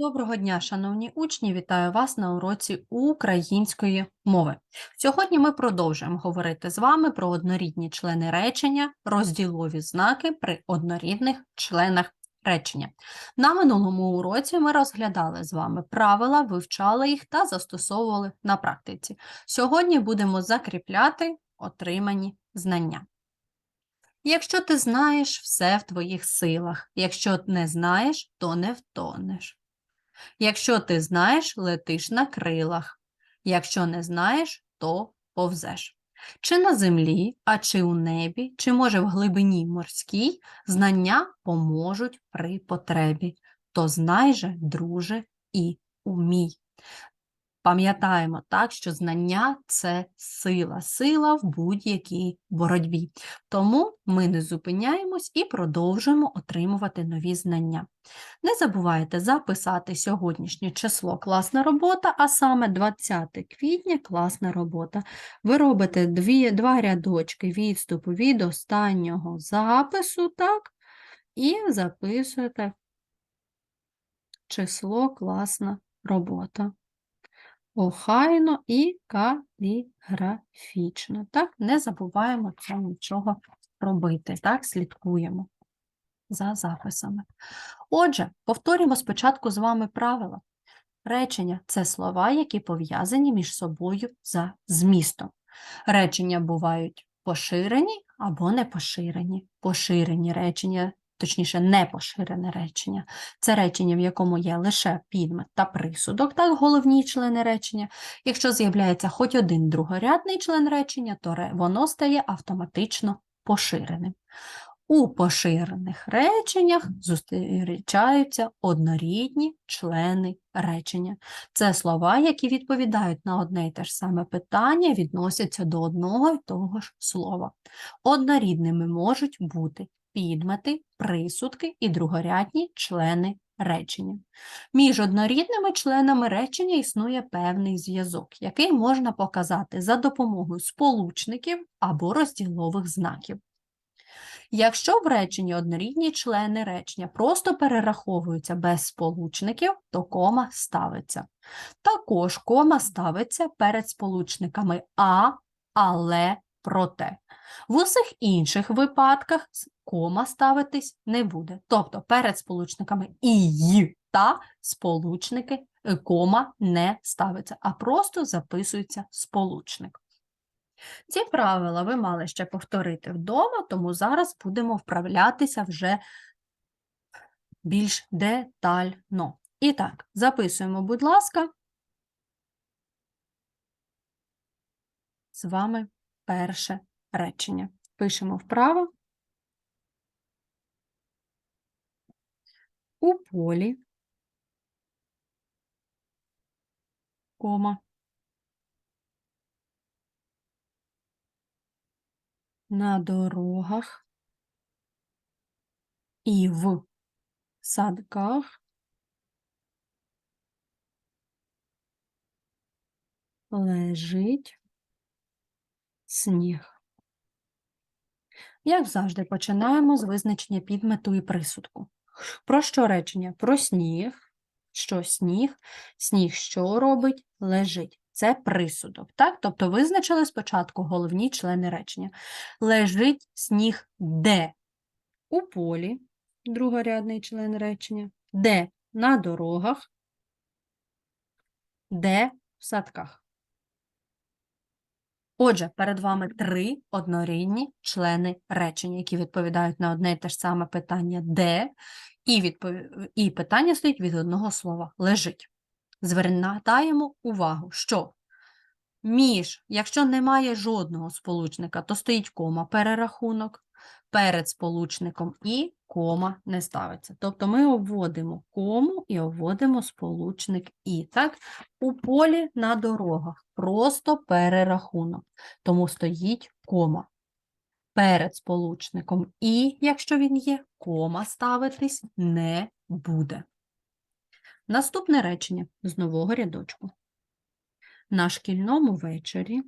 Доброго дня, шановні учні! Вітаю вас на уроці української мови. Сьогодні ми продовжуємо говорити з вами про однорідні члени речення, розділові знаки при однорідних членах речення. На минулому уроці ми розглядали з вами правила, вивчали їх та застосовували на практиці. Сьогодні будемо закріпляти отримані знання. Якщо ти знаєш, все в твоїх силах. Якщо не знаєш, то не втонеш. Якщо ти знаєш, летиш на крилах. Якщо не знаєш, то повзеш. Чи на землі, а чи у небі, чи може в глибині морській, знання поможуть при потребі. То знай же, друже, і умій. Пам'ятаємо так, що знання це сила, сила в будь-якій боротьбі. Тому ми не зупиняємось і продовжуємо отримувати нові знання. Не забувайте записати сьогоднішнє число класна робота, а саме 20 квітня класна робота. Ви робите дві, два рядочки відступу від останнього запису, так, і записуєте число класна робота охайно і каліграфічно. Так, не забуваємо це нічого робити. Так, слідкуємо за записами. Отже, повторюємо спочатку з вами правила. Речення це слова, які пов'язані між собою за змістом. Речення бувають поширені або не поширені. Поширені речення точніше, непоширене речення. Це речення, в якому є лише підмет та присудок, так, головні члени речення. Якщо з'являється хоч один другорядний член речення, то воно стає автоматично поширеним. У поширених реченнях зустрічаються однорідні члени речення. Це слова, які відповідають на одне й те ж саме питання, відносяться до одного й того ж слова. Однорідними можуть бути підмети, присудки і другорядні члени речення. Між однорідними членами речення існує певний зв'язок, який можна показати за допомогою сполучників або розділових знаків. Якщо в реченні однорідні члени речення просто перераховуються без сполучників, то кома ставиться. Також кома ставиться перед сполучниками а, але, проте. В усіх інших випадках кома ставитись не буде. Тобто перед сполучниками і «й» та сполучники е, кома не ставиться, а просто записується сполучник. Ці правила ви мали ще повторити вдома, тому зараз будемо вправлятися вже більш детально. І так, записуємо, будь ласка, з вами перше речення. Пишемо вправо. У полі, кома, на дорогах і в садках лежить сніг. Як завжди, починаємо з визначення підмету і присудку. Про що речення? Про сніг, що сніг, сніг що робить, лежить. Це присудок. так? Тобто визначили спочатку головні члени речення. Лежить сніг де? У полі, другорядний член речення, де на дорогах, де в садках. Отже, перед вами три однорідні члени речення, які відповідають на одне і те ж саме питання де, і, відпов... і питання стоїть від одного слова лежить. Звертаємо увагу, що між, якщо немає жодного сполучника, то стоїть кома перерахунок, перед сполучником і кома не ставиться. Тобто ми обводимо кому і обводимо сполучник і. Так? У полі на дорогах просто перерахунок, тому стоїть кома. Перед сполучником і, якщо він є, кома ставитись не буде. Наступне речення з нового рядочку. На шкільному вечорі,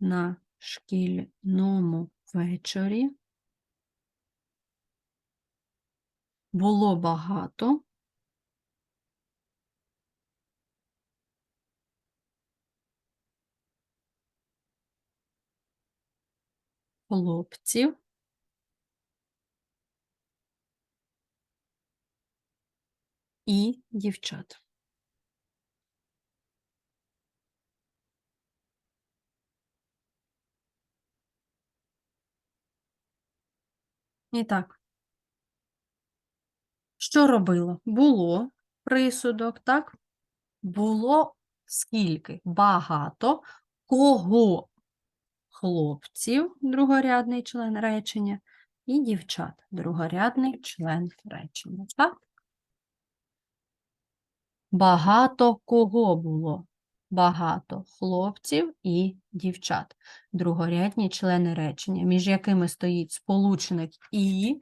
на шкільному вечорі було багато. Хлопців. І дівчат. І так, що робило? Було присудок, так? Було скільки? Багато кого хлопців, другорядний член речення, і дівчат, другорядний член речення. Так? Багато кого було? Багато хлопців і дівчат. Другорядні члени речення, між якими стоїть сполучник і,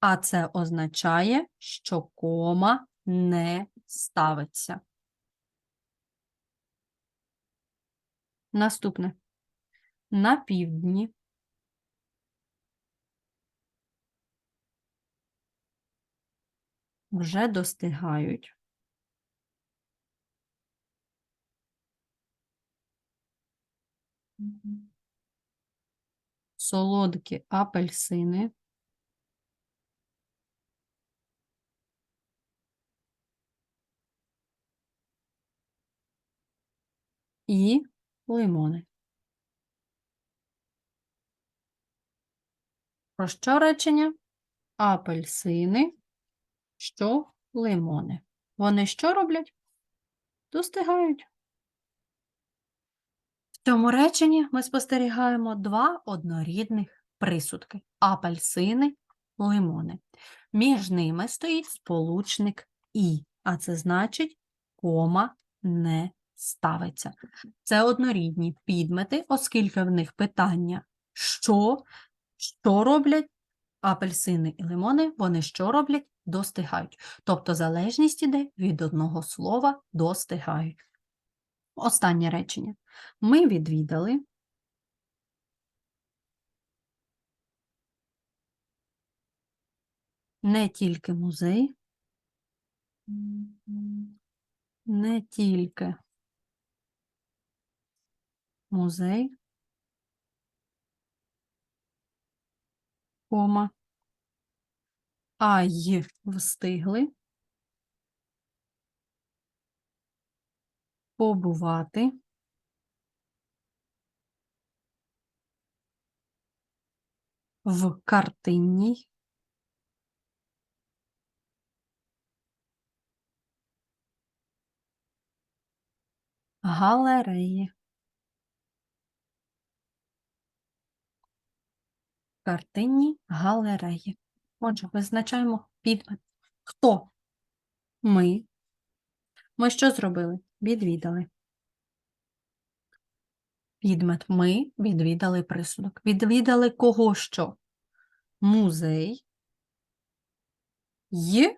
а це означає, що кома не ставиться. Наступне. На півдні. Вже достигають. Солодкі апельсини. І лимони. Про що речення? Апельсини, що лимони. Вони що роблять? Достигають. В цьому реченні ми спостерігаємо два однорідних присудки апельсини, лимони. Між ними стоїть сполучник І, а це значить кома не ставиться. Це однорідні підмети, оскільки в них питання що, що роблять апельсини і лимони, вони що роблять? Достигають. Тобто залежність іде від одного слова достигають. Останнє речення. Ми відвідали не тільки музей, не тільки музей, кома, а встигли. Побувати. В картинній. Галереї. Картинні галереї. Отже, визначаємо підмет. Хто? Ми. Ми що зробили? Відвідали. Підмет ми відвідали присудок. Відвідали кого що? Музей. Й.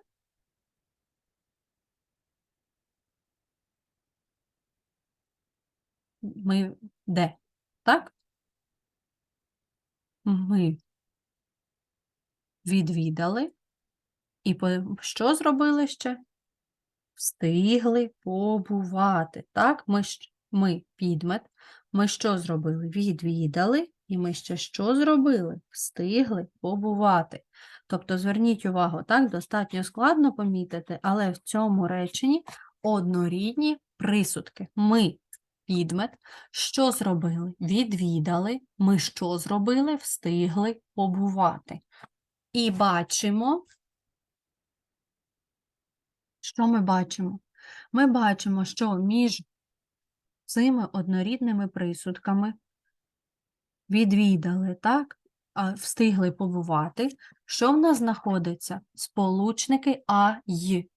Ми де? Так? Ми відвідали. І що зробили ще? Встигли побувати. Так, ми, ми підмет. Ми що зробили? Відвідали, і ми ще що зробили? Встигли побувати. Тобто, зверніть увагу, так, достатньо складно помітити, але в цьому реченні однорідні присудки. Ми підмет. Що зробили? Відвідали. Ми що зробили? Встигли побувати. І бачимо, що ми бачимо? Ми бачимо, що між цими однорідними присудками відвідали, так, а встигли побувати. Що в нас знаходиться? Сполучники А й.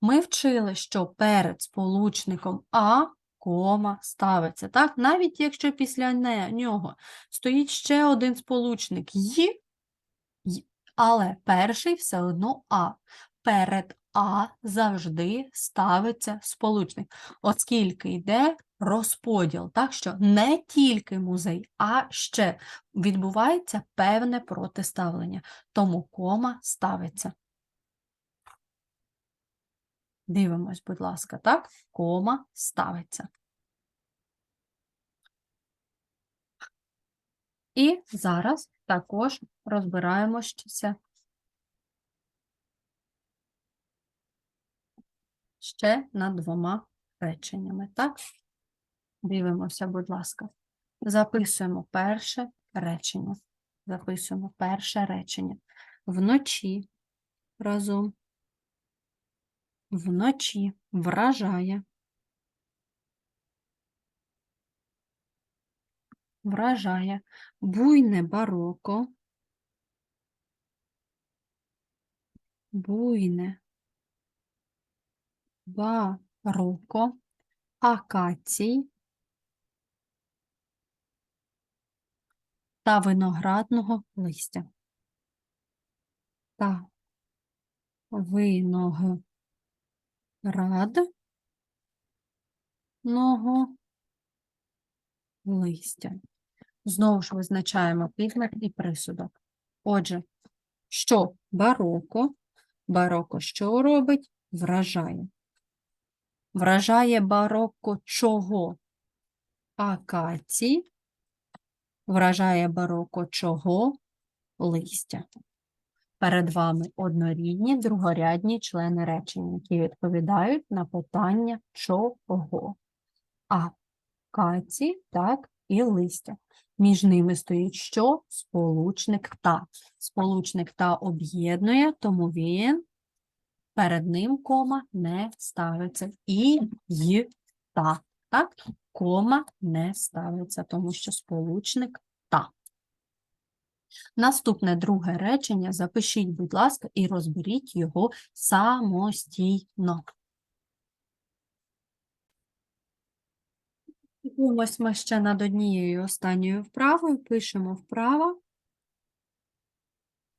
Ми вчили, що перед сполучником А кома ставиться, так? Навіть якщо після нього стоїть ще один сполучник й- але перший все одно А. Перед А завжди ставиться сполучник, оскільки йде розподіл, так що не тільки музей, а ще відбувається певне протиставлення, тому кома ставиться. Дивимось, будь ласка, так? Кома ставиться. І зараз також розбираємося ще над двома реченнями. Так? Дивимося, будь ласка. Записуємо перше речення. Записуємо перше речення. Вночі разом. Вночі вражає. Вражає буйне бароко. Буйне бароко акацій та виноградного листя. Та виноградного листя. Знову ж визначаємо підмет і присудок. Отже, що бароко? Бароко що робить? Вражає. Вражає бароко чого? Акації. Вражає бароко чого? Листя. Перед вами однорідні другорядні члени речення, які відповідають на питання чого. Акації, так, і листя. Між ними стоїть що? Сполучник та. Сполучник та об'єднує, тому він перед ним кома не ставиться. І й та. Так? Кома не ставиться, тому що сполучник. Наступне друге речення запишіть, будь ласка, і розберіть його самостійно. Ось ми ще над однією останньою вправою пишемо вправо.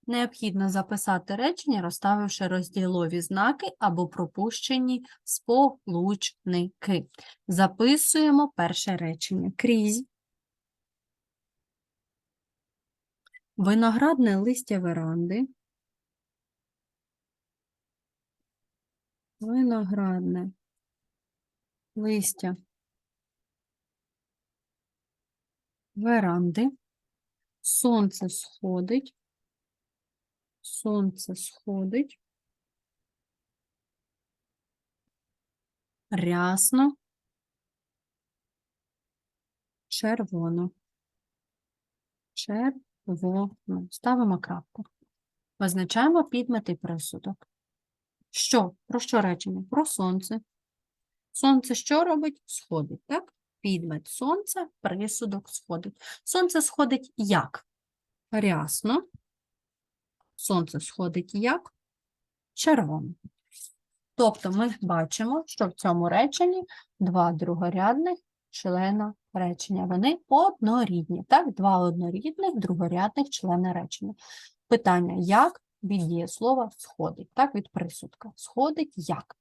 Необхідно записати речення, розставивши розділові знаки або пропущені сполучники. Записуємо перше речення. Крізь. Виноградне листя веранди. Виноградне листя веранди. Сонце сходить. Сонце сходить. Рясно. Червоно. Червоно. Ставимо крапку. Визначаємо підмет і присудок. Що? Про що речення? Про сонце. Сонце що робить? Сходить, так? Підмет сонця, присудок сходить. Сонце сходить як? Рясно. Сонце сходить як? Червоно. Тобто ми бачимо, що в цьому реченні два другорядних члена речення. Вони однорідні. Так, два однорідних другорядних члена речення. Питання, як від дієслова сходить, так, від присудка. Сходить як?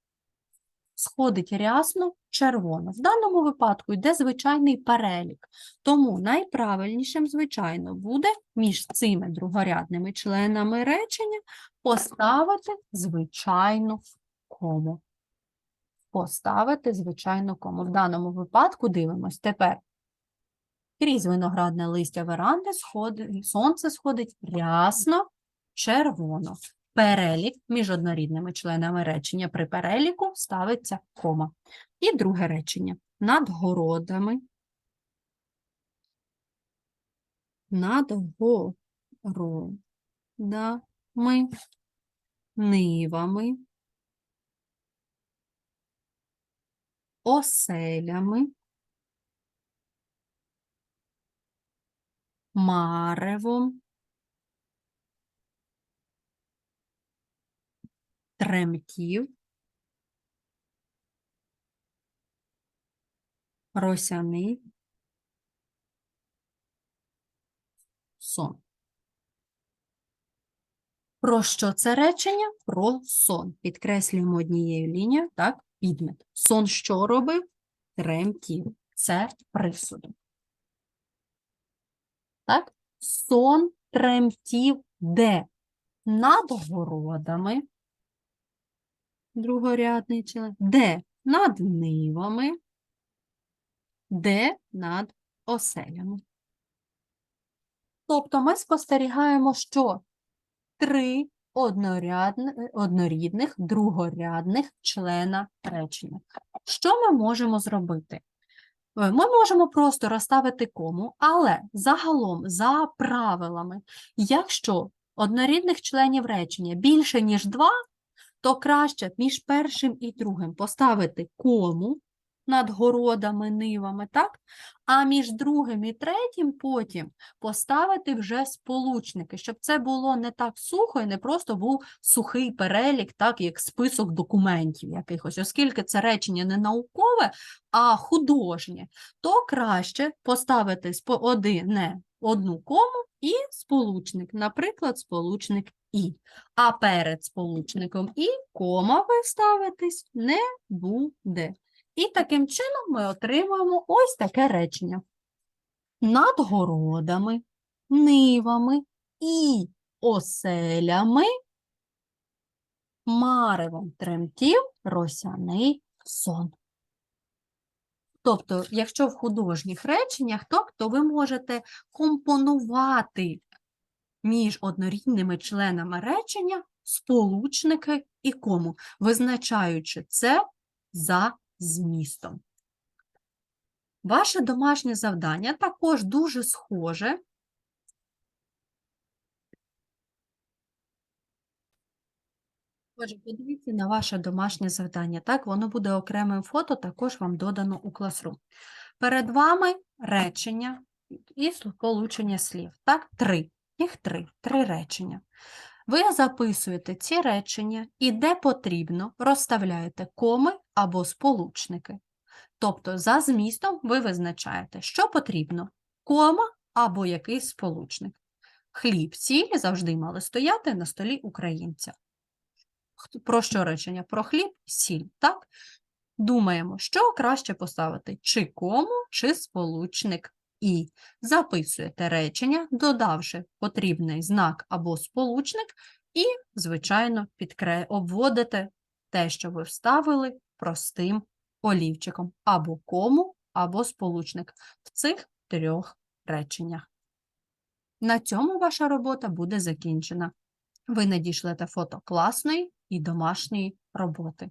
Сходить рясно червоно. В даному випадку йде звичайний перелік. Тому найправильнішим, звичайно, буде між цими другорядними членами речення поставити звичайну кому. Поставити звичайну кому. В даному випадку дивимось тепер. Крізь виноградне листя веранди сходить, сонце сходить рясно червоно. Перелік між однорідними членами речення при переліку ставиться кома. І друге речення. Над городами. Над городами, нивами, оселями, маревом, тремтів, росяний, сон. Про що це речення? Про сон. Підкреслюємо однією лінією, так, підмет. Сон що робив? Тремтів. Це присудок. Так? Сон тремтів де? Над городами. Другорядний член. Де? Над нивами. Де? Над оселями. Тобто ми спостерігаємо, що три однорідних, другорядних члена речення. Що ми можемо зробити? Е, Ми можемо просто розставити кому, але загалом, за правилами, якщо однорідних членів речення більше, ніж два, то краще між першим і другим поставити кому над городами, нивами, так? А між другим і третім потім поставити вже сполучники, щоб це було не так сухо і не просто був сухий перелік, так, як список документів якихось, оскільки це речення не наукове, а художнє, то краще поставити одне, одну кому і сполучник, наприклад, сполучник і. А перед сполучником і кома виставитись не буде. І таким чином ми отримуємо ось таке речення. Над городами, нивами і оселями маревом тремтів росяний сон. Тобто, якщо в художніх реченнях, то, то ви можете компонувати між однорідними членами речення сполучники і кому, визначаючи це за змістом. Ваше домашнє завдання також дуже схоже. Отже, подивіться на ваше домашнє завдання. Так, воно буде окремим фото, також вам додано у Classroom. Перед вами речення і сполучення слів. Так, три. Їх три. Три речення. Ви записуєте ці речення і де потрібно розставляєте коми або сполучники. Тобто за змістом ви визначаєте, що потрібно кома або якийсь сполучник. Хліб, сіль завжди мали стояти на столі українця. Про що речення? Про хліб, сіль, так? Думаємо, що краще поставити, чи кому, чи сполучник і. Записуєте речення, додавши потрібний знак або сполучник, і, звичайно, підкре... обводите те, що ви вставили простим олівчиком або кому, або сполучник в цих трьох реченнях. На цьому ваша робота буде закінчена. Ви надішлете фото класної і домашньої роботи.